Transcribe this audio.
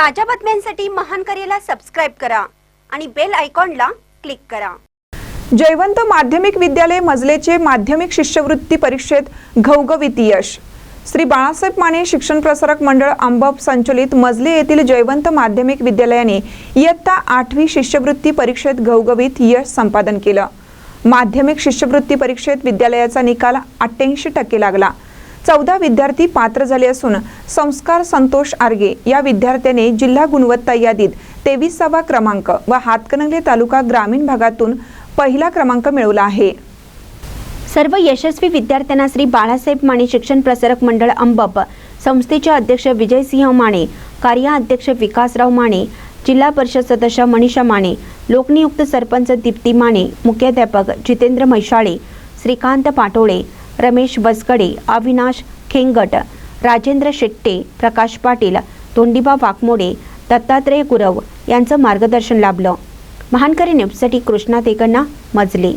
ताज्या बातम्यांसाठी महान करेला सबस्क्राईब करा आणि बेल आयकॉनला क्लिक करा. जयवंत माध्यमिक विद्यालय मजलेचे माध्यमिक शिष्यवृत्ती परीक्षेत घवघवीत यश. श्री बाळासाहेब माने शिक्षण प्रसारक मंडळ आंबप संचलित मजले येथील जयवंत माध्यमिक विद्यालयाने इयत्ता आठवी शिष्यवृत्ती परीक्षेत घवघवीत यश संपादन केलं. माध्यमिक शिष्यवृत्ती परीक्षेत विद्यालयाचा निकाल अठ्ठ्याऐंशी टक्के लागला. चौदा विद्यार्थी पात्र झाले असून संस्कार संतोष आर्गे या विद्यार्थ्याने जिल्हा गुणवत्ता यादीत तेवीसावा क्रमांक व हातकणंगले तालुका ग्रामीण भागातून पहिला क्रमांक मिळवला आहे. सर्व यशस्वी विद्यार्थ्यांना श्री बाळासाहेब माने शिक्षण प्रसारक मंडळ अंबप संस्थेचे अध्यक्ष विजयसिंह माने कार्याध्यक्ष विकासराव माने जिल्हा परिषद सदस्य मनीषा माने लोकनियुक्त सरपंच दीप्ती माने मुख्याध्यापक जितेंद्र मैशाळे श्रीकांत पाटोळे रमेश बसकडे अविनाश खेंगट राजेंद्र शेट्टे प्रकाश पाटील तोंडिबा वाघमोडे दत्तात्रेय गुरव यांचं मार्गदर्शन लाभलं. महानकरी न्यूजसाठी कृष्णा तेकण्णा मजली.